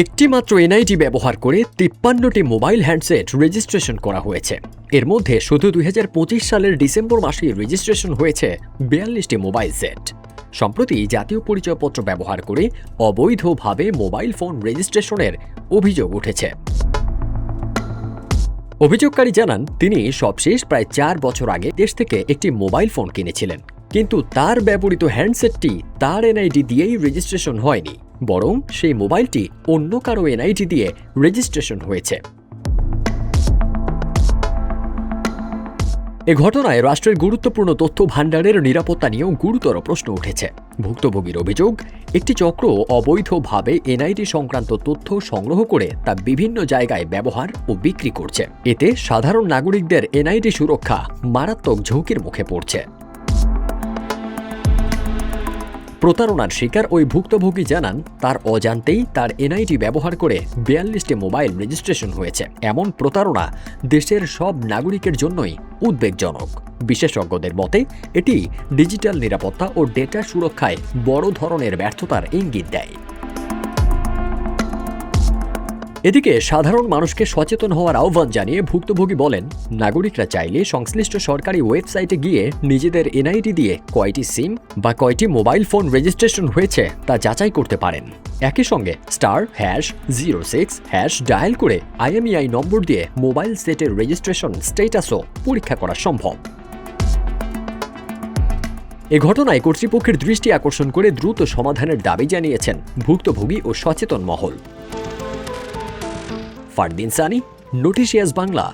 একটি মাত্র এনআইডি ব্যবহার করে তিপ্পান্নটি মোবাইল হ্যান্ডসেট রেজিস্ট্রেশন করা হয়েছে। এর মধ্যে শুধু দুই হাজার পঁচিশ সালের ডিসেম্বর মাসে রেজিস্ট্রেশন হয়েছে বিয়াল্লিশটি মোবাইল সেট। সম্প্রতি জাতীয় পরিচয়পত্র ব্যবহার করে অবৈধভাবে মোবাইল ফোন রেজিস্ট্রেশনের অভিযোগ উঠেছে। অভিযোগকারী জানান, তিনি সবশেষ প্রায় চার বছর আগে দেশ থেকে একটি মোবাইল ফোন কিনেছিলেন, কিন্তু তার ব্যবহৃত হ্যান্ডসেটটি তার এনআইডি দিয়েই রেজিস্ট্রেশন হয়নি। বরং সেই মোবাইলটি অন্য কারও এনআইডি দিয়ে রেজিস্ট্রেশন হয়েছে। এ ঘটনায় রাষ্ট্রের গুরুত্বপূর্ণ তথ্য ভাণ্ডারের নিরাপত্তা নিয়েও গুরুতর প্রশ্ন উঠেছে। ভুক্তভোগীর অভিযোগ, একটি চক্র অবৈধভাবে এনআইডি সংক্রান্ত তথ্য সংগ্রহ করে তা বিভিন্ন জায়গায় ব্যবহার ও বিক্রি করছে। এতে সাধারণ নাগরিকদের এনআইডি সুরক্ষা মারাত্মক ঝুঁকির মুখে পড়ছে। প্রতারণার শিকার ওই ভুক্তভোগী জানান, তার অজান্তেই তার এনআইডি ব্যবহার করে বিয়াল্লিশটি মোবাইল রেজিস্ট্রেশন হয়েছে। এমন প্রতারণা দেশের সব নাগরিকের জন্যই উদ্বেগজনক। বিশেষজ্ঞদের মতে, এটি ডিজিটাল নিরাপত্তা ও ডেটা সুরক্ষায় বড় ধরনের ব্যর্থতার ইঙ্গিত দেয়। এদিকে সাধারণ মানুষকে সচেতন হওয়ার আহ্বান জানিয়ে ভুক্তভোগী বলেন, নাগরিকরা চাইলে সংশ্লিষ্ট সরকারি ওয়েবসাইটে গিয়ে নিজেদের এনআইডি দিয়ে কয়টি সিম বা কয়টি মোবাইল ফোন রেজিস্ট্রেশন হয়েছে তা যাচাই করতে পারেন। একই সঙ্গে star, hash, zero six, hash dial করে আইএমইআই নম্বর দিয়ে মোবাইল সেটের রেজিস্ট্রেশন স্টেটাসও পরীক্ষা করা সম্ভব। এ ঘটনায় কর্তৃপক্ষের দৃষ্টি আকর্ষণ করে দ্রুত সমাধানের দাবি জানিয়েছেন ভুক্তভোগী ও সচেতন মহল। ফারদিন সানি নোটিশিয়াস বাংলা।